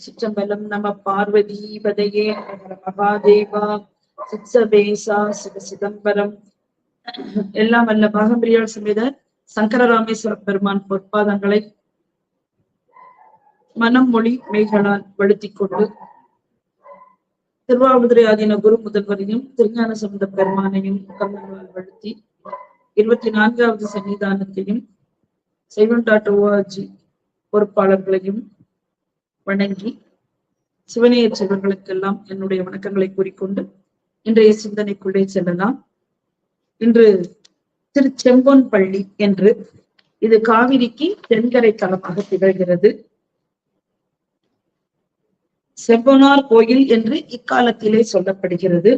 சிற்றம்பலம் நம பார்வதி பதையே ஹர மகாதேவா சித்சபேசா சிவ சிதம்பரம். எல்லாம் வல்ல பாகம்பிரியால் சமேத சங்கரராமேஸ்வர பெருமான் பொற்பாதங்களை மனம் மொழி மெய்களால் வழுத்திக் கொண்டு திருவாவூதுரை ஆதீன குரு முதல்வரையும் திருஞான சம்பந்த பெருமானையும் கண்ணங்களால் வழுத்தி இருபத்தி நான்காவது சன்னிதானத்தையும் செய்வன்டாட்டு ஓஆர்ஜி பொறுப்பாளர்களையும் வணங்கி சிவனைய செல்வர்களுக்கெல்லாம் என்னுடைய வணக்கங்களை கூறிக்கொண்டு இன்றைய சிந்தனைக்குள்ளே செல்லலாம். இன்று திருச்செம்பொன் பள்ளி என்று இது காவிரிக்கு தென்கரை தலமாக திகழ்கிறது. செம்பனார் கோயில் என்று இக்காலத்திலே சொல்லப்படுகிறது.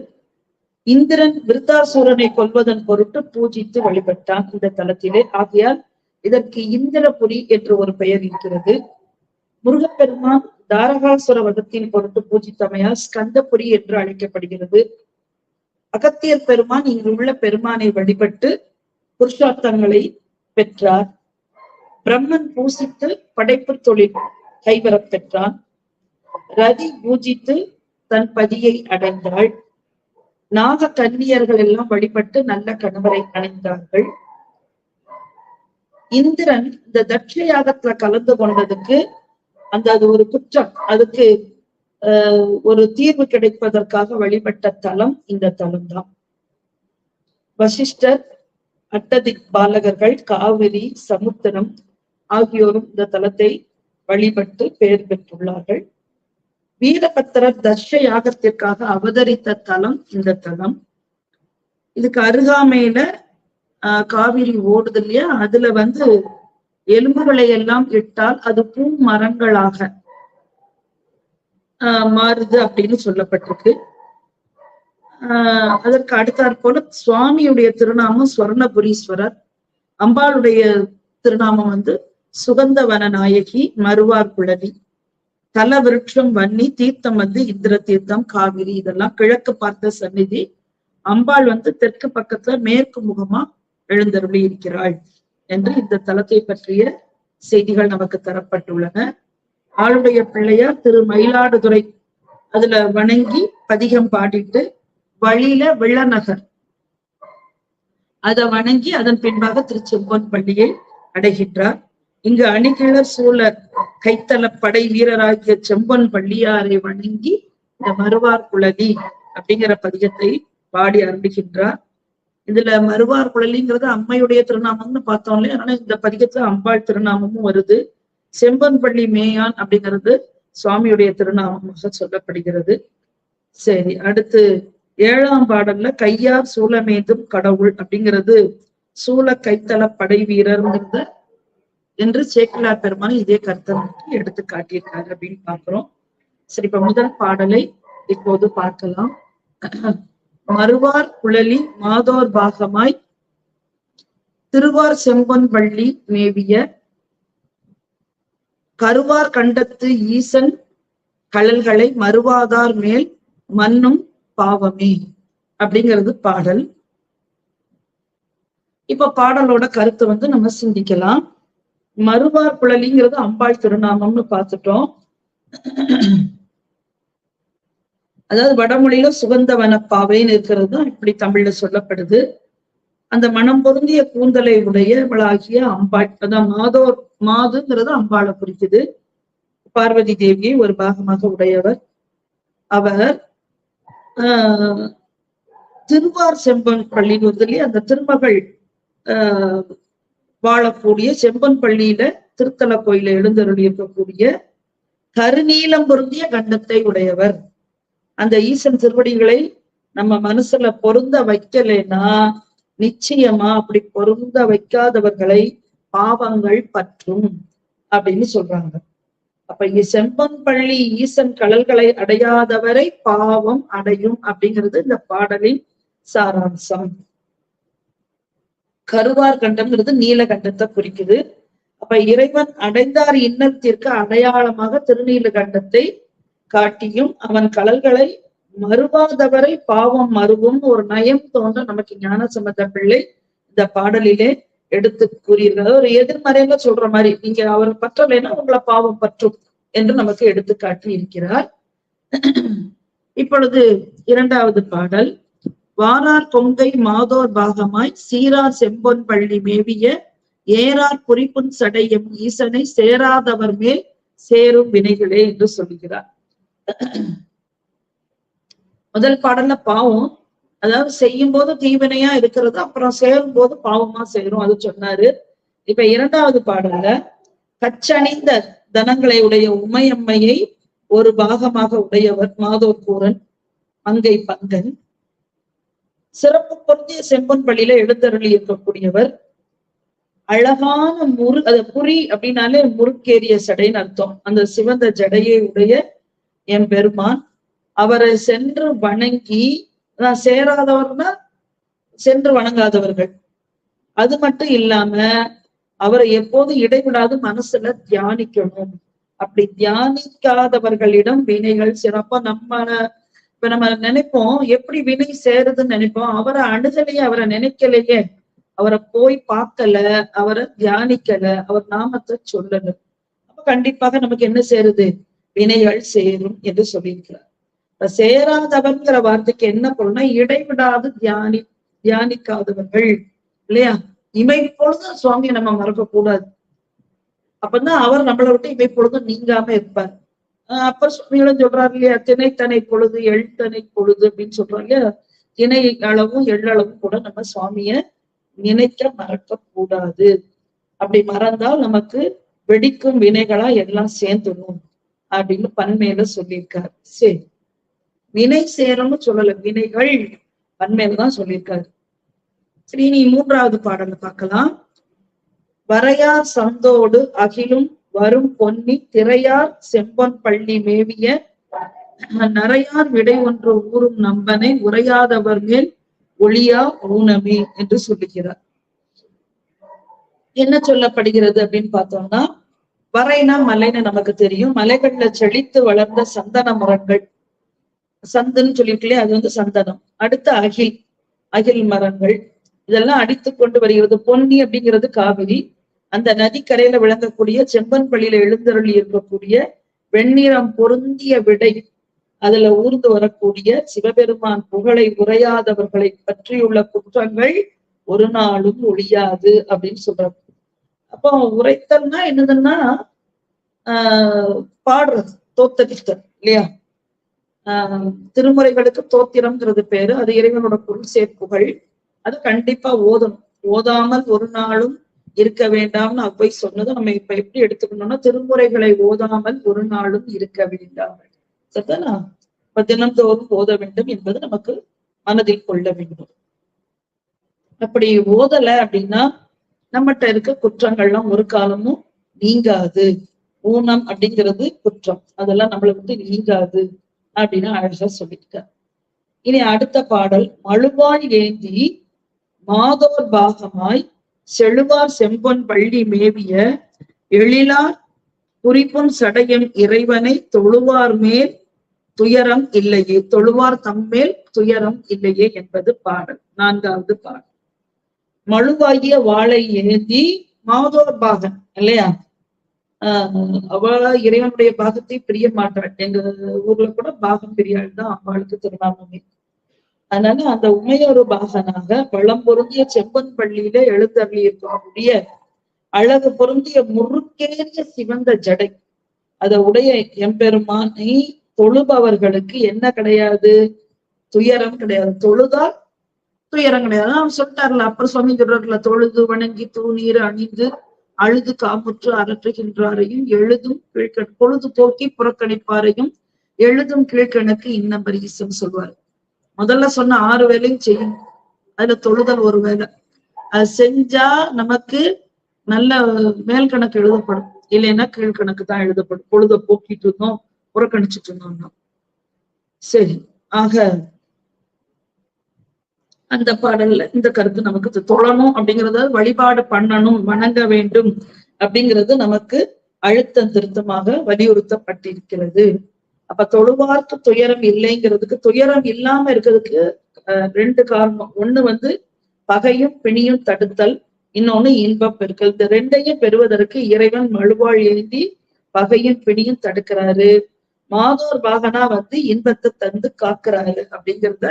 இந்திரன் விருத்தாசூரனை கொல்வதன் பொருட்டு பூஜித்து வழிபட்டான் இந்த தலத்திலே. ஆகையால் இதற்கு இந்திரபுரி என்று ஒரு பெயர் இருக்கிறது. முருகப்பெருமான் தாரகாசுர வதத்தின் பொருட்டு பூஜித்தமையால் ஸ்கந்தபுரி என்று அழைக்கப்படுகிறது. அகத்தியர் பெருமான் இங்கு உள்ள பெருமானை வழிபட்டு புருஷார்த்தங்களை பெற்றார். பிரம்மன் பூசித்து படைப்பு தொழில் கைவரப் பெற்றான். ரதி பூஜித்து தன் பதியை அடைந்தாள். நாக கன்னியர்கள் எல்லாம் வழிபட்டு நல்ல கணவரை அடைந்தார்கள். இந்திரன் இந்த தட்ச யாகத்துல கலந்து கொண்டதுக்கு அந்த அது ஒரு குற்றம். அதுக்கு ஆஹ் ஒரு தீர்வு கிடைப்பதற்காக வழிபட்ட தலம் இந்த தலம் தான் வசிஷ்டர் அட்டதிக் பாலகர்கள் காவிரி சமுத்திரம் ஆகியோரும் இந்த தலத்தை வழிபட்டு பெயர் பெற்றுள்ளார்கள். வீரபத்திரர் தர்ஷ யாகத்திற்காக அவதரித்த தலம் இந்த தலம். இதுக்கு அருகாமையில ஆஹ் காவிரி ஓடுது இல்லையா? அதுல வந்து எலும்புகளை எல்லாம் இட்டால் அது பூ மரங்களாக மாறுது அப்படின்னு சொல்லப்பட்டிருக்கு. ஆஹ் அதற்கு அடுத்தாற் போல சுவாமியுடைய திருநாமம் ஸ்வர்ணபுரீஸ்வரர் அம்பாளுடைய திருநாமம் வந்து சுகந்தவன நாயகி மறுவார் குழவி தல விருட்சம் வன்னி தீர்த்தம் வந்து இந்திர தீர்த்தம் காவிரி இதெல்லாம் கிழக்கு பார்த்த சந்நிதி. அம்பாள் வந்து தெற்கு பக்கத்துல மேற்கு முகமா எழுந்தருளி இருக்கிறாள் என்று இந்த தலத்தை பற்றிய செய்திகள் நமக்கு தரப்பட்டுள்ளன. ஆளுடைய பிள்ளையார் திரு மயிலாடுதுறை அதுல வணங்கி பதிகம் பாடிட்டு வழியில வெள்ளநகர் அதை வணங்கி அதன் பின்பாக திருச்செம்பன் பள்ளியை அடைகின்றார். இங்கு அணிகிழர் சூழர் கைத்தல படை வீரராகிய செம்பொன் பள்ளியாரை வணங்கி இந்த மறுவார் குழலி அப்படிங்கிற பதிகத்தை பாடி அரும்புகின்றார் இதுல மறுவார் குழலிங்கிறது அம்மையுடைய திருநாமம்னு பார்த்தோம் இல்லையா? அதனால இந்த பதிகத்துல அம்பாள் திருநாமமும் வருது. செம்பன் பள்ளி மேயான் அப்படிங்கிறது சுவாமியுடைய திருநாமமாக சொல்லப்படுகிறது. சரி அடுத்து ஏழாம் பாடல்ல கையார் சூளமேதும் கடவுள் அப்படிங்கிறது சூல கைத்தள படை வீரர்ங்கிறத என்று சேக்கிலார் பெருமான் இதே கருத்தை எடுத்து காட்டியிருக்காரு அப்படின்னு பாக்குறோம் சரி இப்ப முதல் பாடலை இப்போது பார்க்கலாம். மறுவார் குழலி மாதோர் பாகமாய் திருவார் செம்பன் பள்ளி மேவிய கருவார் கண்டத்து ஈசன் கழல்களை மறுவாதார் மேல் மன்னும் பாவமே. அப்படிங்கிறது பாடல். இப்ப பாடலோட கருத்தை வந்து நம்ம சிந்திக்கலாம். மறுவார் குழலிங்கிறது அம்பாள் திருநாமம்னு பார்த்துட்டோம். அதாவது வடமொழியில சுகந்த வனப்பாவைன்னு இருக்கிறது தான் இப்படி தமிழ்ல சொல்லப்படுது. அந்த மனம் பொருந்திய கூந்தலை உடையவளாகிய அம்பாள் அதான் மாதோர் மாதுங்கிறது அம்பாளை குறிக்குது. பார்வதி தேவியை ஒரு பாகமாக உடையவர். அவர் ஆஹ் திருவார் செம்பன் பள்ளின்னு அந்த திருமகள் ஆஹ் வாழக்கூடிய செம்பன் பள்ளியில திருத்தல கோயில எழுந்தருளி இருக்கக்கூடிய கருநீலம் பொருந்திய கண்டத்தை உடையவர். அந்த ஈசன் திருவடிகளை நம்ம மனசுல பொருந்த வைக்கலைன்னா நிச்சயமா அப்படி பொருந்த வைக்காதவர்களை பாவங்கள் பற்றும் அப்படின்னு சொல்றாங்க. அப்ப இங்க செம்பன் பள்ளி ஈசன் கடல்களை அடையாதவரை பாவம் அடையும் அப்படிங்கிறது இந்த பாடலின் சாராம்சம். கருவார் கண்டம்ங்கிறது நீலகண்டத்தை குறிக்குது. அப்ப இறைவன் அடைந்தார் இன்னத்திற்கு அடையாளமாக திருநீலகண்டத்தை காட்டியும் அவன் கடல்களை மறுவாதவரை பாவம் மறுவும் ஒரு நயம் தோன்ற நமக்கு ஞான சம்பந்த பிள்ளை இந்த பாடலிலே எடுத்து கூறியிருக்கிறது ஒரு எதிர்மறையில சொல்ற மாதிரி நீங்க அவரை பற்றலைன்னா உங்களை பாவம் பற்றும் என்று நமக்கு எடுத்துக்காட்டி இருக்கிறார் இப்பொழுது இரண்டாவது பாடல். வாரார் கொங்கை மாதோர் பாகமாய் சீரார் செம்பொன் பள்ளி மேவிய ஏறார் குறிப்புன் சடையும் ஈசனை சேராதவர் மேல் சேரும் வினைகளே என்று சொல்கிறார். முதல் பாடல்ல பாவம். அதாவது செய்யும் போது தீவினையா இருக்கிறது அப்புறம் சேரும் போது பாவமா சேரும் அது சொன்னாரு. இப்ப இரண்டாவது பாடல்ல கச்சணிந்த தனங்களை உடைய உமையம்மையை ஒரு பாகமாக உடையவர் மாதோர் கூரன் மங்கை பங்கன் சிறப்பு பொருந்திய செம்பன் பள்ளியில எழுந்தருளி இருக்கக்கூடியவர். அழகான முரு அத புரி அப்படின்னாலே முறுக்கேறிய சடைன்னு அர்த்தம். அந்த சிவந்த ஜடையை உடைய என் பெருமான் அவரை சென்று வணங்கி நான் சேராதவர்னா சென்று வணங்காதவர்கள். அது மட்டும் இல்லாம அவரை எப்போதும் இடைவிடாது மனசுல தியானிக்கணும். அப்படி தியானிக்காதவர்களிடம் வினைகள் சிறப்பா நம்ம இப்ப நம்ம நினைப்போம் எப்படி வினை சேருதுன்னு நினைப்போம். அவரை அணுகலையே அவரை நினைக்கலையே. அவரை போய் பார்க்கல அவரை தியானிக்கல அவர் நாமத்தை சொல்லல. அப்ப கண்டிப்பாக நமக்கு என்ன சேருது? வினைகள் சேரும் என்று சொல்லியிருக்கிறார். இப்ப சேராதவன்கிற வார்த்தைக்கு என்ன பொருள்னா இடைவிடாது தியானி தியானிக்காதவர்கள் இல்லையா? இமை சுவாமியை நம்ம மறக்க கூடாது அப்பதான் அவர் நம்மளை விட்டு இமை பொழுதும் நீங்காம இருப்பார். ஆஹ் அப்ப சுவாமிகளும் சொல்றாரு இல்லையா திணைத்தனை பொழுது எழுத்தனை பொழுது அப்படின்னு சொல்றாரு இல்லையா? திணை அளவும் எள்ளளவும் கூட நம்ம சுவாமிய நினைக்க மறக்க கூடாது அப்படி மறந்தால் நமக்கு வெடிக்கும் வினைகளா எல்லாம் சேர்ந்துடும். அப்படின்னு பன்மையில சொல்லியிருக்காரு. சரி. வினை சேரம்னு சொல்லல. வினைகள் பன்மையில தான் சொல்லியிருக்காரு. சரி நீ மூன்றாவது பாடல பார்க்கலாம். வரையார் சந்தோடு அகிலும் வரும் பொன்னி திரையார் செம்பொன் பள்ளி மேவிய நரையார் விடை ஒன்று ஊறும் நம்பனை உரையாதவர் மேல் ஒளியா ஊனமே என்று சொல்லுகிறார். என்ன சொல்லப்படுகிறது அப்படின்னு பார்த்தோம்னா வரைனா மலைன்னு நமக்கு தெரியும். மலைகள்ல செழித்து வளர்ந்த சந்தன மரங்கள். சந்துன்னு சொல்லிட்டு அது வந்து சந்தனம். அடுத்து அகில். அகில் மரங்கள். இதெல்லாம் அடித்து கொண்டு வருகிறது. பொன்னி அப்படிங்கிறது காவிரி. அந்த நதிக்கரையில விளங்கக்கூடிய செம்பன் பள்ளியில எழுந்தருளி இருக்கக்கூடிய வெண்ணிறம் பொருந்திய விடை. அதுல ஊர்ந்து வரக்கூடிய சிவபெருமான் புகழை உரையாதவர்களை பற்றியுள்ள குற்றங்கள் ஒரு நாளும் ஒழியாது அப்படின்னு சொல்றாங்க அப்போ உரைத்தல்னா என்னதுன்னா ஆஹ் பாடுறது தோத்தரித்தல் இல்லையா? ஆஹ் திருமுறைகளுக்கு தோத்திரம்ங்கிறது பேரு. அது இறைவனோட பொருள் சேர்ப்புகள். அது கண்டிப்பா ஓதணும். ஓதாமல் ஒரு நாளும் இருக்க வேண்டாம்னு அவ்வை சொன்னது நம்ம இப்ப எப்படி எடுத்துக்கணும்னா திருமுறைகளை ஓதாமல் ஒரு நாளும் இருக்க வேண்டாம். சரிதானா? இப்ப தினந்தோறும் ஓத வேண்டும் என்பது நமக்கு மனதில் கொள்ள வேண்டும். அப்படி ஓதல அப்படின்னா நம்மகிட்ட இருக்க குற்றங்கள்லாம் ஒரு காலமும் நீங்காது. ஊனம் அப்படிங்கிறது குற்றம். அதெல்லாம் நம்மளை விட்டு நீங்காது அப்படின்னு அழகா சொல்லியிருக்கார் இனி அடுத்த பாடல் மழுவாய் ஏந்தி மாதோர் பாகமாய் செழுவார் செம்பொன் பள்ளி மேவிய எழிலார் குறிப்பும் சடையும் இறைவனை தொழுவார் மேல் துயரம் இல்லையே. தொழுவார் தம்மேல் துயரம் இல்லையே என்பது பாடல். நான்காவது பாடல். மழுவாகிய வாளை ஏந்தி மாதோர் பாகன் இல்லையா? ஆஹ் அவ இறைவனுடைய பாகத்தை பிரிய மாட்டாள். எங்க ஊர்ல கூட பாகம் பிரியாள் தான் அவளுக்கு திருநாமமே. அதனால அந்த உமையொரு பாகனாக பழம் பொருந்திய செம்பன் பள்ளியில எழுந்தருளி இருக்கக்கூடிய அழகு பொருந்திய முறுக்கேறிய சிவந்த ஜடை. அத உடைய எம்பெருமானை தொழுபவர்களுக்கு என்ன கிடையாது? துயரம் கிடையாது. தொழுதால் துயரம் கிடையாது அவன் சொல்லிட்டார்ல அப்புறம் சுவாமி சொல்றாருல தொழுது வணங்கி தூணீர் அணிந்து அழுது காமுற்று அரற்றுகின்றாரையும் எழுதும் கீழ்கண் பொழுது போக்கி புறக்கணிப்பாரையும் எழுதும் கீழ்கணக்கு இன்னும் பரிசம் சொல்வார். முதல்ல சொன்ன ஆறு வேலையும் செய்யும். அதுல தொழுதல் ஒரு வேலை. அது செஞ்சா நமக்கு நல்ல மேல் கணக்கு எழுதப்படும். இல்லைன்னா கீழ்கணக்கு தான் எழுதப்படும். பொழுத போக்கிட்டு இருந்தோம் புறக்கணிச்சிட்டு இருந்தோம்னா. சரி ஆக அந்த பாடல்ல இந்த கருத்து நமக்கு தொழணும் அப்படிங்கறத வழிபாடு பண்ணணும் வணங்க வேண்டும் அப்படிங்கிறது நமக்கு அழுத்தம் திருத்தமாக வலியுறுத்தப்பட்டிருக்கிறது. அப்ப தொழுவார்க்கு துயரம் இல்லைங்கிறதுக்கு துயரம் இல்லாம இருக்கிறதுக்கு அஹ், ரெண்டு காரணம். ஒண்ணு வந்து பகையும் பிணியும் தடுத்தல் இன்னொன்னு இன்பம் பெருக்கல். இந்த ரெண்டையும் பெறுவதற்கு இறைவன் மழுவாள் எழுதி பகையும் பிணியும் தடுக்கிறாரு. மாதோர் பாகனா வந்து இன்பத்தை தந்து காக்குறாரு அப்படிங்கிறத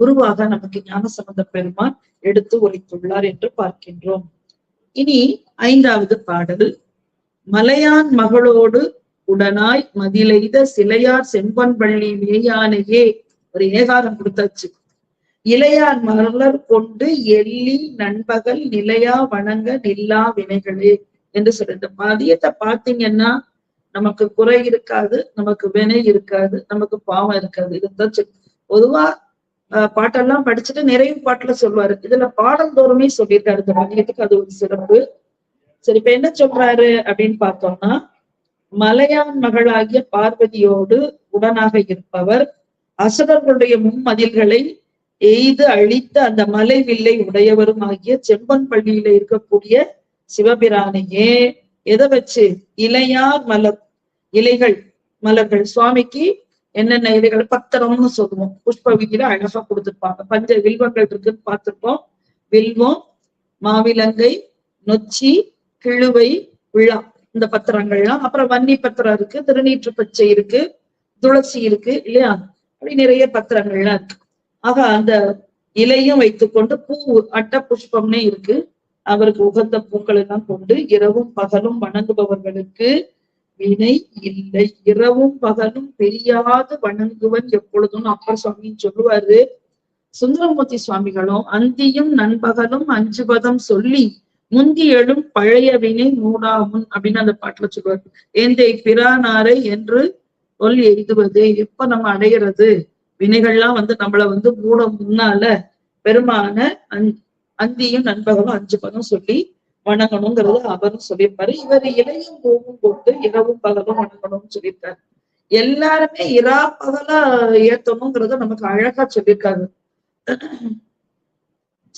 குருவாக நமக்கு ஞானசம்பந்த பெருமான் எடுத்து ஒழித்துள்ளார் என்று பார்க்கின்றோம். இனி ஐந்தாவது பாடல். மலையான் மகளோடு உடனாய் மதிலெய்த சிலையார் செம்பன்பள்ளி மேயானையே ஒரு ஏகாரம் கொடுத்தாச்சு. இளையார் மலர் கொண்டு எள்ளி நண்பகல் நிலையா வணங்க நில்லா வினைகளே என்று சொல்லிட்டு மதியத்தை பார்த்தீங்கன்னா நமக்கு குறை இருக்காது நமக்கு வினை இருக்காது நமக்கு பாவம் இருக்காது. இதுதான் பொதுவா பாட்டெல்லாம் படிச்சுட்டு நிறைவு பாட்டுல சொல்லுவாரு. இதுல பாடல் தோறுமே சொல்லியிருக்காரு இந்த மதியத்துக்கு அது ஒரு சிறப்பு. சரி இப்ப என்ன சொல்றாரு அப்படின்னு பார்த்தோம்னா மலையான் மகளாகிய பார்வதியோடு உடனாக இருப்பவர் அசுரர்களுடைய மும்மதில்களை எய்து அழித்த அந்த மலை வில்லை உடையவரும் ஆகிய செம்பன் பள்ளியில இருக்கக்கூடிய சிவபிரானையே எதை வச்சு? இலையார் மலர் இலைகள் மலர்கள். சுவாமிக்கு என்னென்ன இதுகள் பத்திரம்னு சொல்லுவோம். புஷ்ப வீதியில அழகா கொடுத்துருப்பாங்க. பஞ்ச வில்வங்கள் இருக்குன்னு பார்த்திருப்போம். வில்வம் மாவிலங்கை நொச்சி கிழுவை விழா இந்த பத்திரங்கள்லாம். அப்புறம் வன்னி பத்திரம் இருக்கு திருநீற்று பச்சை இருக்கு துளசி இருக்கு இல்லையா? அப்படி நிறைய பத்திரங்கள்லாம் இருக்கு. ஆக அந்த இலையும் வைத்துக்கொண்டு பூ அட்ட புஷ்பம்னே இருக்கு. அவருக்கு உகந்த பூக்கள் எல்லாம் கொண்டு இரவும் பகலும் வணங்குபவர்களுக்கு வினை இல்லை. இரவும் பகலும் தெரியாது வணங்குவன் எப்பொழுதும் அப்பர் சுவாமின்னு சொல்லுவாரு. சுந்தரமூர்த்தி சுவாமிகளும் அந்தியும் நண்பகலும் அஞ்சுபதம் சொல்லி முந்தி எழும் பழைய வினை மூடாமுன் அப்படின்னு அந்த பாட்டுல சொல்லுவாரு. ஏந்தை பிரானாரை என்று சொல் எய்துவது எப்ப நம்ம அடையிறது? வினைகள்லாம் வந்து நம்மள வந்து மூட முன்னால பெருமான அந் அந்தியும் நண்பகலும் அஞ்சு பதம் சொல்லி வணங்கணுங்கிறது அவரும் சொல்லியிருப்பாரு. இவர் இலையும் பூவும் போட்டு இரவும் பகலும் வணங்கணும்னு சொல்லியிருக்காரு. எல்லாருமே இரா பகலா ஏத்தணுங்கிறத நமக்கு அழகா சொல்லியிருக்காரு.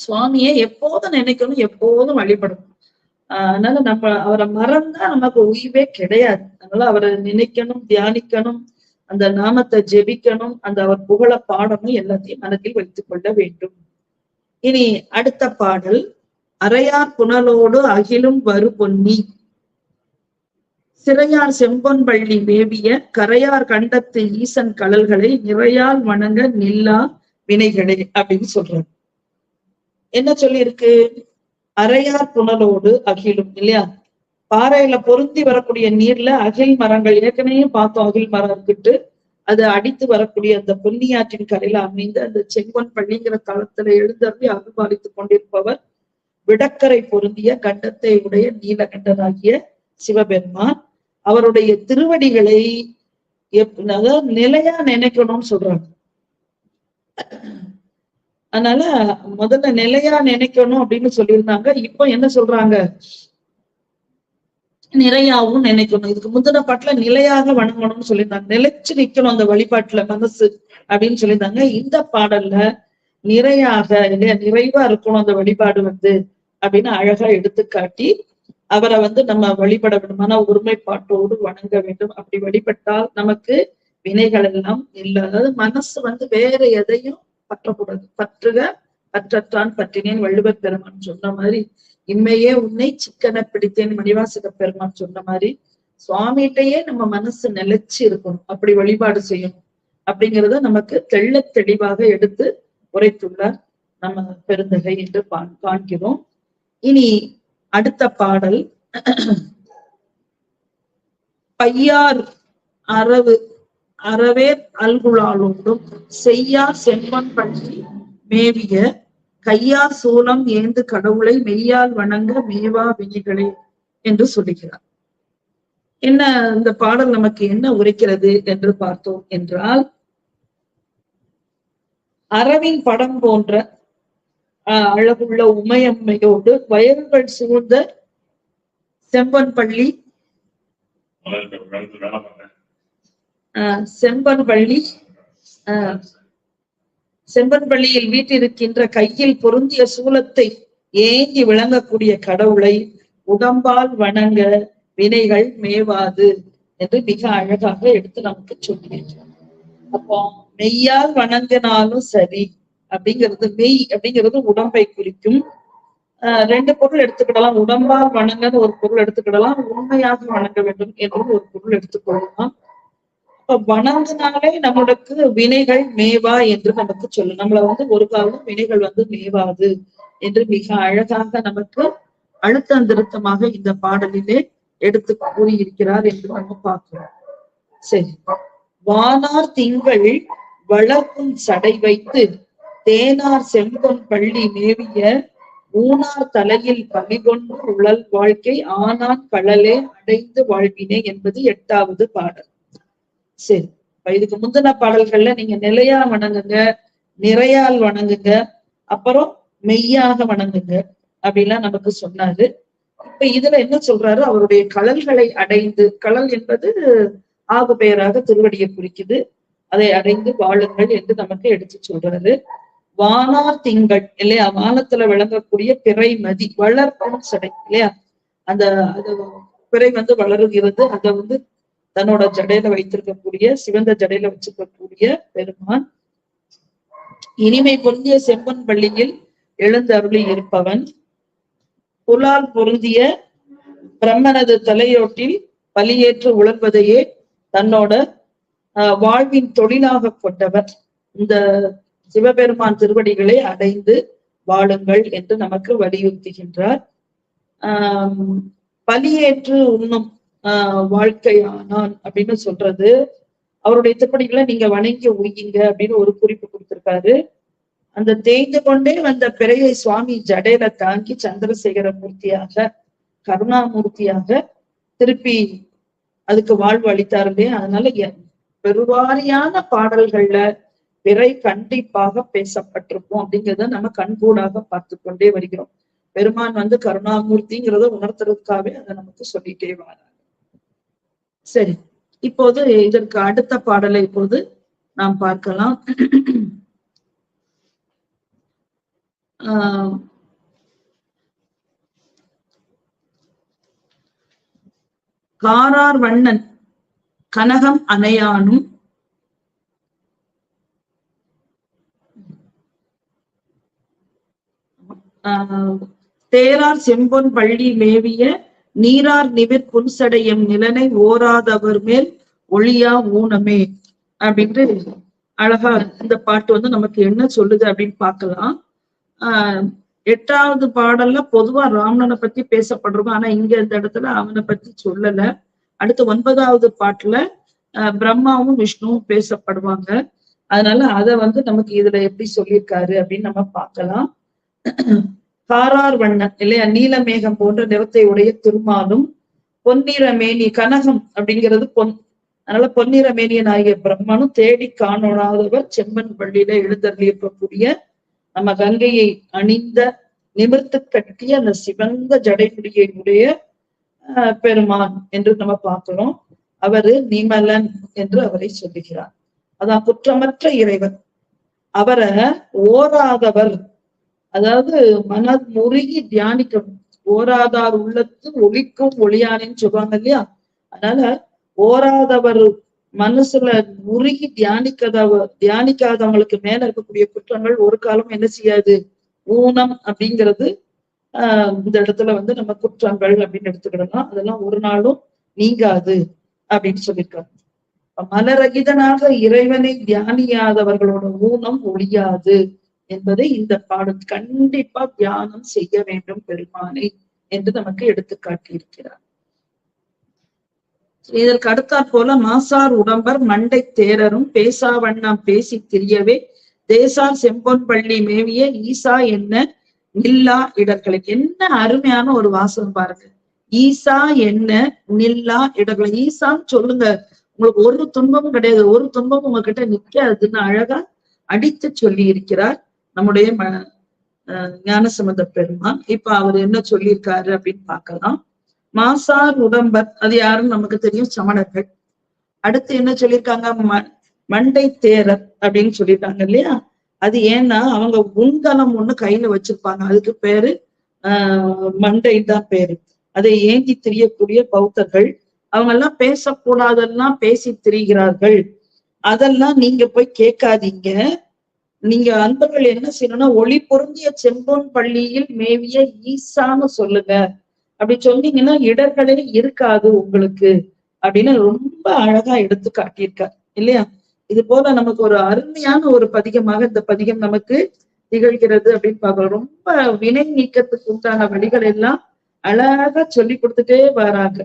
சுவாமியை எப்போதும் நினைக்கணும் எப்போதும் வழிபடணும். ஆஹ் அதனால நம்ம அவரை மறந்தா நமக்கு உயிவே கிடையாது. அதனால அவரை நினைக்கணும் தியானிக்கணும் அந்த நாமத்தை ஜெபிக்கணும் அந்த அவர் புகழ பாடணும் எல்லாத்தையும் மனதில் வைத்துக் கொள்ள வேண்டும். இனி அடுத்த பாடல். அரையார் புனலோடு அகிலும் வரு பொன்னி சிறையார் செம்பொன் பள்ளி வேவிய கரையார் கண்டத்து ஈசன் கடல்களை நிறையால் வணங்க நில்லா வினைகளே அப்படின்னு சொல்றாரு. என்ன சொல்லியிருக்கு? அரையார் புனலோடு அகிலும் இல்லையா? பாறையில பொருந்தி வரக்கூடிய நீர்ல அகில் மரங்கள் ஏற்கனவே பார்த்தோம் அகில் மரம் இருக்கிட்டு அது அடித்து வரக்கூடிய அந்த பொன்னியாற்றின் கரையில அமைந்த அந்த செங்கொன் பள்ளிங்கிற தளத்துல எழுந்தருளி அனுபாலித்துக் கொண்டிருப்பவர் விடக்கரை பொருந்திய கண்டத்தை உடைய நீலகண்டனாகிய சிவபெருமான் அவருடைய திருவடிகளை அதாவது நிலையா நினைக்கணும்னு சொல்றாங்க. அதனால முதல்ல நிலையா நினைக்கணும் அப்படின்னு சொல்லியிருந்தாங்க. இப்போ என்ன சொல்றாங்க? நிறையாவும் நினைக்கணும். இதுக்கு முந்தின பாட்டுல நிலையாக வணங்கணும்னு சொல்லியிருந்தாங்க. நிலைச்சு நிக்கணும் அந்த வழிபாட்டுல மனசு அப்படின்னு சொல்லியிருந்தாங்க. இந்த பாடல்ல நிறையாக இல்லையா நிறைவா இருக்கணும் அந்த வழிபாடு வந்து. அப்படின்னு அழகா எடுத்துக்காட்டி அவரை வந்து நம்ம வழிபட வேண்டுமான மன ஒருமைப்பாட்டோடு வணங்க வேண்டும். அப்படி வழிபட்டால் நமக்கு வினைகள் எல்லாம் இல்லை. அதாவது மனசு வந்து வேற எதையும் பற்றக்கூடாது. பற்றுக பற்றத்தான் பற்றினேன் வள்ளுவர் பெருமான் சொன்ன மாதிரி இம்மையே உன்னை சிக்கன பிடித்தேன் மணிவாசக பெருமான் சொன்ன மாதிரி சுவாமிகிட்டயே நம்ம மனசு நிலைச்சு இருக்கணும். அப்படி வழிபாடு செய்யணும். அப்படிங்கிறத நமக்கு தெள்ளத் தெளிவாக எடுத்து உரைத்துள்ளார் நம்ம பெருந்தகை என்று காண்கிறோம். இனி அடுத்த பாடல். பையார் அரவு அறவேர் அல்குழாலோடும் செய்யார் செம்மன் பள்ளி மேவிய கையார் சூலம் ஏந்து கடவுளை மெய்யால் வணங்க மேவா வினிகளே என்று சொல்லுகிறார். என்ன இந்த பாடல் நமக்கு என்ன உரைக்கிறது என்று பார்த்தோம் என்றால் அறவின் படம் போன்ற அழகுள்ள உமையம்மையோடு வயல்கள் சூழ்ந்த செம்பன் பள்ளி ஆஹ், செம்பன் பள்ளி ஆஹ், செம்பன் பள்ளியில் வீட்டிருக்கின்ற கையில் பொருந்திய சூலத்தை ஏங்கி விளங்கக்கூடிய கடவுளை உடம்பால் வணங்க வினைகள் மேவாது என்று மிக அழகாக எடுத்து நமக்கு சொல்லியிருக்கிறார். அப்போ மெய்யால் வணங்கினாலும் சரி அப்படிங்கிறது மெய் அப்படிங்கிறது உடம்பை குறிக்கும். ஆஹ் ரெண்டு பொருள் எடுத்துக்கிடலாம். உடம்பா வணங்கன்னு ஒரு பொருள் எடுத்துக்கிடலாம். உண்மையாக வணங்க வேண்டும் என்று ஒரு பொருள் எடுத்துக்கொள்ளலாம். இப்ப வணங்கினாலே நம்மளுக்கு வினைகள் மேவா என்று நமக்கு சொல்லும். நம்மள வந்து ஒரு காலம் வினைகள் வந்து மேவாது என்று மிக அழகாக நமக்கு அழுத்தம் திருத்தமாக இந்த பாடலிலே எடுத்து கூறியிருக்கிறார் என்று நம்ம பார்க்கிறோம். சரி. வானார் திங்கள் வளர்க்கும் சடை வைத்து தேனார் செம்பொன் பள்ளி மேவிய ஊனார் தலையில் பணிகொண்டு உழல் வாழ்க்கை ஆனான் கடலே அடைந்து வாழ்வினே என்பது எட்டாவது பாடல். சரி இப்ப இதுக்கு முந்தின பாடல்கள்ல நீங்க நிலையா வணங்குங்க நிறையால் வணங்குங்க அப்புறம் மெய்யாக வணங்குங்க அப்படிலாம் நமக்கு சொன்னாரு. இப்ப இதுல என்ன சொல்றாரு? அவருடைய கலல்களை அடைந்து கலல் என்பது ஆகு பெயராக திருவடியை குறிக்குது. அதை அடைந்து வாழுங்கள் என்று நமக்கு எடுத்து சொல்றாரு. வானார் திங்கள் இல்லையா? வானத்துல விளங்கக்கூடிய பிறை மதி வளர்க்கும் சடை இல்லையா? அந்த அது பிறை வந்து வளருகிறது. அதை வந்து தன்னோட ஜடையில வைத்திருக்கக்கூடிய சிவந்த ஜடையில வச்சிருக்கக்கூடிய பெருமான். இனிமை பொருந்திய செம்பன் பள்ளியில் எழுந்தருளி இருப்பவன். புலால் பொருந்திய பிரம்மனது தலையோட்டில் பலியேற்று உழல்வதையே தன்னோட ஆஹ் வாழ்வின் தொழிலாக கொண்டவர் இந்த சிவபெருமான் திருவடிகளை அடைந்து வாழுங்கள் என்று நமக்கு வலியுறுத்துகின்றார். ஆஹ் பலியேற்று உண்ணும் ஆஹ் வாழ்க்கையானான் அப்படின்னு சொல்றது. அவருடைய திருப்படிகளை நீங்க வணங்கி உயிங்க அப்படின்னு ஒரு குறிப்பு கொடுத்திருக்காரு. அந்த தேய்ந்து கொண்டே வந்த பிறையை சுவாமி ஜடையில தாங்கி சந்திரசேகர மூர்த்தியாக கருணாமூர்த்தியாக திருப்பி அதுக்கு வாழ்வு அளித்தாருமே அதனால எ- பெருவாரியான பாடல்கள்ல பிறை கண்டிப்பாக பேசப்பட்டிருக்கும் அப்படிங்கிறத நம்ம கண்கூடாக பார்த்து கொண்டே வருகிறோம். பெருமான் வந்து கருணாமூர்த்திங்கிறத உணர்த்துறதுக்காகவே அதை நமக்கு சொல்லிட்டே வராங்க சரி இப்போது இதற்கு அடுத்த பாடலை இப்போது நாம் பார்க்கலாம். ஆஹ் காரார் வண்ணன் கனகம் அணையானும் ஆஹ் தேரார் செம்பொன் பள்ளி மேவிய நீரார் நிவிர் புன்சடையம் நிலனை ஓராதவர் மேல் ஒளியா ஊனமே அப்படின்ட்டு அழகா இந்த பாட்டு வந்து நமக்கு என்ன சொல்லுது அப்படின்னு பார்க்கலாம். ஆஹ் எட்டாவது பாடல்ல பொதுவா ராமணனை பத்தி பேசப்படுறோம். ஆனா இங்க இந்த இடத்துல அவனை பத்தி சொல்லல. அடுத்து ஒன்பதாவது பாட்டுல ஆஹ் பிரம்மாவும் விஷ்ணுவும் பேசப்படுவாங்க. அதனால அத வந்து நமக்கு இதுல எப்படி சொல்லியிருக்காரு அப்படின்னு நம்ம பார்க்கலாம். காரார் வண்ணன் இல்லையா? நீலமேகம் போன்ற நிறத்தை உடைய திருமாலும் பொன்னிற மேனி கனகம் அப்படிங்கிறது பொன். அதனால பொன்னிற மேனியன் ஆகிய பிரம்மனும் தேடி காணாதவர் செம்மன் பள்ளியில எழுந்தருளி இருக்கக்கூடிய நம்ம கங்கையை அணிந்த நிமிர்த்து கட்டிய அந்த சிவந்த ஜடைமுடியை உடைய பெருமான் என்று நம்ம பார்க்கிறோம். அவரு நிமலன் என்று அவரை சொல்லுகிறார். அதான் குற்றமற்ற இறைவன். அவரை ஓராதவர் அதாவது மன முருகி தியானிக்கணும் ஓராதார் உள்ளத்து ஒளிக்கும் ஒளியானேன்னு சொல்லுவாங்க இல்லையா? அதனால ஓராதவர் மனசுல முருகி தியானிக்காதவ தியானிக்காதவங்களுக்கு மேல இருக்கக்கூடிய குற்றங்கள் ஒரு காலம் என்ன செய்யாது? ஊனம் அப்படிங்கிறது ஆஹ் இந்த இடத்துல வந்து நம்ம குற்றங்கள் அப்படின்னு எடுத்துக்கிடலாம். அதெல்லாம் ஒரு நாளும் நீங்காது அப்படின்னு சொல்லியிருக்காங்க. அப்ப மலரகிதனாக இறைவனை தியானியாதவர்களோட ஊனம் ஒழியாது. என்பதை இந்த பாடம் கண்டிப்பா தியானம் செய்ய வேண்டும் பெருமானை என்று நமக்கு எடுத்து காட்டியிருக்கிறார் இதற்கு அடுத்தாற் போல மாசார் உடம்பர் மண்டை தேரரும் பேசா வண்ணம் பேசி திரியவே தேசார் செம்பொன் பள்ளி மேவிய ஈசா என்ன நில்லா இடர்களுக்கு என்ன அருமையான ஒரு வாசகம் பாருங்க. ஈசா என்ன நில்லா இடர்களை. ஈசான்னு சொல்லுங்க. உங்களுக்கு ஒரு துன்பமும் கிடையாது. ஒரு துன்பமும் உங்ககிட்ட நிக்காதுன்னு அழகா அடித்து சொல்லி இருக்கிறார் நம்முடைய ம அஹ் ஞானசம்பந்த பெருமான். இப்ப அவர் என்ன சொல்லியிருக்காரு அப்படின்னு பார்க்கலாம். மாசார் உடம்பர் அது யாருன்னு நமக்கு தெரியும் சமணர்கள். அடுத்து என்ன சொல்லியிருக்காங்க? மண்டை தேரர் அப்படின்னு சொல்லியிருக்காங்க இல்லையா? அது ஏன்னா அவங்க உண்கலம் ஒண்ணு கையில வச்சிருப்பாங்க. அதுக்கு பேரு ஆஹ் மண்டை தான் பேரு. அதை ஏந்தி திரியக்கூடிய பௌத்தர்கள். அவங்க எல்லாம் பேசக்கூடாதெல்லாம் பேசி திரிகிறார்கள். அதெல்லாம் நீங்க போய் கேட்காதீங்க. நீங்க அன்பர்கள் என்ன செய்யணும்னா ஒளி பொருந்திய செம்பொன் பள்ளியில் மேவிய ஈசான்னு சொல்லுங்க. அப்படி சொன்னீங்கன்னா இடர்களே இருக்காது உங்களுக்கு அப்படின்னு ரொம்ப அழகா எடுத்து காட்டியிருக்கார் இல்லையா? இது போல நமக்கு ஒரு அருமையான ஒரு பதிகமாக இந்த பதிகம் நமக்கு திகழ்கிறது அப்படின்னு பார்க்கிறோம். ரொம்ப வினை நீக்கத்துக்கு உண்டான வழிகள் எல்லாம் அழகா சொல்லி கொடுத்துட்டே வராங்க.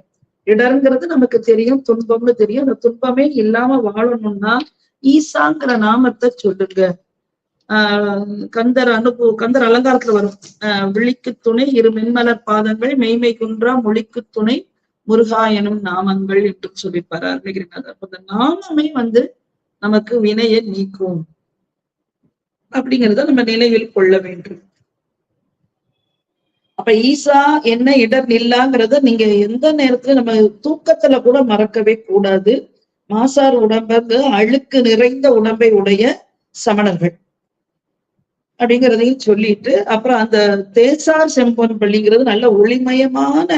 இடர்ங்கிறது நமக்கு தெரியும் துன்பம்னு தெரியும். அந்த துன்பமே இல்லாம வாழணும்னா ஈசாங்கிற நாமத்தை சொல்லுங்க. கந்தர் அனுபவ கந்தர் அலங்காரத்துல வரும். ஆஹ் விழிக்கு துணை இரு மென்மலர் பாதங்கள் மெய்மை குன்றா மொழிக்கு துணை முருகா எனும் நாமங்கள் என்று சொல்லிப்பாரு அருணகிரிநாதர் அப்ப அந்த நாமமே வந்து நமக்கு வினையை நீக்கும். அப்படிங்கிறத நம்ம நினைவில் கொள்ள வேண்டும். அப்ப ஈசா என்ன இடர் நில்லாங்கிறத நீங்க எந்த நேரத்துல நம்ம தூக்கத்துல கூட மறக்கவே கூடாது. மாசார் உடம்பங்க அழுக்கு நிறைந்த உடம்பை உடைய சமணர்கள். அப்படிங்கிறதையும் சொல்லிட்டு அப்புறம் அந்த தேசார் செம்பொன் பள்ளிங்கிறது நல்ல ஒளிமயமான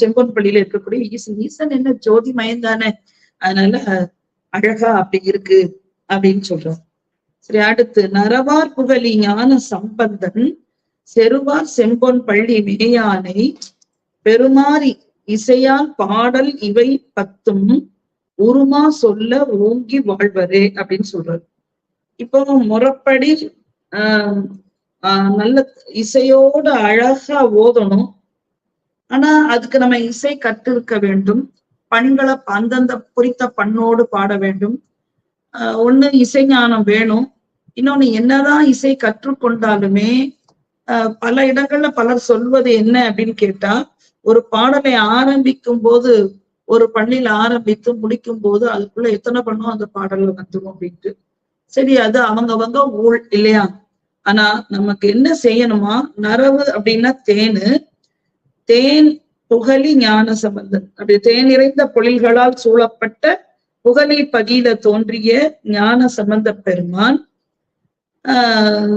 செம்பொன் பள்ளியில இருக்கக்கூடிய ஈசன். ஈசன் என்ன ஜோதி மயம் தானே அதனால அழகா அப்படி இருக்கு அப்படின்னு சொல்றோம். சரி அடுத்து நரவார் புகழி ஞான சம்பந்தன் செருவார் செம்பொன் பள்ளி மேயானை பெருமாறி இசையால் பாடல் இவை பத்தும் உருமா சொல்ல ஓங்கி வாழ்வரே அப்படின்னு சொல்றாரு. இப்போ முறப்படி நல்ல இசையோட அழகா ஓதணும். ஆனா அதுக்கு நம்ம இசை கற்றிருக்க வேண்டும். பண்களை அந்தந்த குறித்த பண்ணோடு பாட வேண்டும். ஆஹ் ஒண்ணு இசை ஞானம் வேணும். இன்னொன்னு என்னதான் இசை கற்றுக்கொண்டாலுமே ஆஹ் பல இடங்கள்ல பலர் சொல்வது என்ன அப்படின்னு கேட்டா ஒரு பாடலை ஆரம்பிக்கும் போது ஒரு பள்ளியில ஆரம்பித்து முடிக்கும் போது அதுக்குள்ள எத்தனை பண்ணும் அந்த பாடல்ல வந்துடும் அப்படின்ட்டு. சரி அது அவங்கவங்க ஊழ் இல்லையா? ஆனா நமக்கு என்ன செய்யணுமா? நரவு அப்படின்னா தேனு. தேன் புகழி ஞான சம்பந்தன். அப்படி தேன் நிறைந்த பொழில்களால் சூழப்பட்ட புகழி பகில தோன்றிய ஞான சம்பந்த பெருமான் ஆஹ்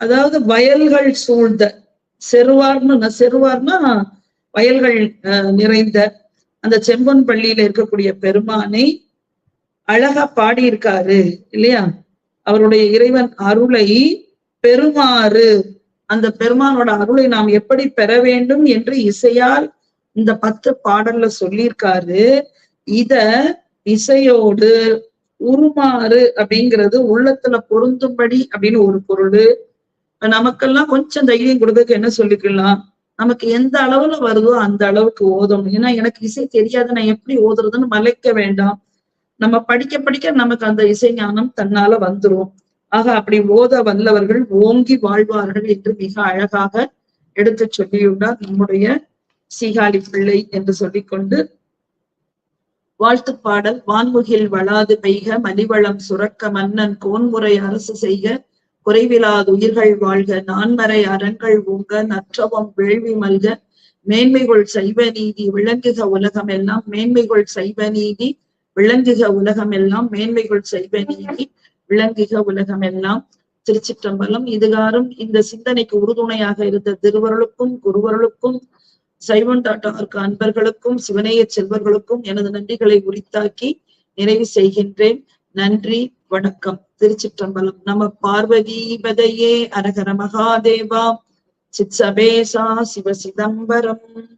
அதாவது வயல்கள் சூழ்ந்த செருவார்னு செருவார்னா வயல்கள் நிறைந்த அந்த செம்பொன் பள்ளியில இருக்கக்கூடிய பெருமானை அழகா பாடியிருக்காரு இல்லையா? அவருடைய இறைவன் அருளை பெருமாறு அந்த பெருமானோட அருளை நாம் எப்படி பெற வேண்டும் என்று இசையால் இந்த பத்து பாடல்ல சொல்லியிருக்காரு. இத இசையோடு உருமாறு அப்படிங்கிறது உள்ளத்துல பொருந்தும்படி அப்படின்னு ஒரு பொருள். நமக்கெல்லாம் கொஞ்சம் தைரியம் கொடுக்கறதுக்கு என்ன சொல்லிக்கலாம்? நமக்கு எந்த அளவுல வருதோ அந்த அளவுக்கு ஓதணும். ஏன்னா எனக்கு இசை தெரியாது நான் எப்படி ஓதுறதுன்னு மலைக்க வேண்டாம். நம்ம படிக்க படிக்க நமக்கு அந்த இசை ஞானம் தன்னால வந்துரும். ஆக அப்படி ஓத வல்லவர்கள் ஓங்கி வாழ்வார்கள் என்று மிக அழகாக எடுத்து சொல்லியுள்ளார் நம்முடைய சீகாழி பிள்ளை என்று சொல்லிக்கொண்டு வாழ்த்து பாடல் வான்முகில் வளாது பெய்க மலிவளம் சுரக்க மன்னன் கோன்முறை அரசு செய்க குறைவிலாது உயிர்கள் வாழ்க நான்மறை அரண்கள் ஊங்க நற்றவம் வேள்வி மல்க மேன்மைகள் சைவ நீதி விளங்குக உலகம் எல்லாம் மேன்மைகள் சைவ நீதி விளங்குக உலகம் எல்லாம் மேன்மைகள் செய்வ நீதி விளங்குக உலகம் எல்லாம் திருச்சிற்றம்பலம் இதுகாரும் இந்த சிந்தனைக்கு உறுதுணையாக இருந்த திருவருளுக்கும் குருவருளுக்கும் சைவன் டாட்டாருக்கு அன்பர்களுக்கும் சிவனேய செல்வர்களுக்கும் எனது நன்றிகளை உரித்தாக்கி நிறைவு செய்கின்றேன். நன்றி வணக்கம். திருச்சிற்றம்பலம் நம பார்வதீபதையே. அரகர மகாதேவா. சித் சபேசா சிவ சிதம்பரம்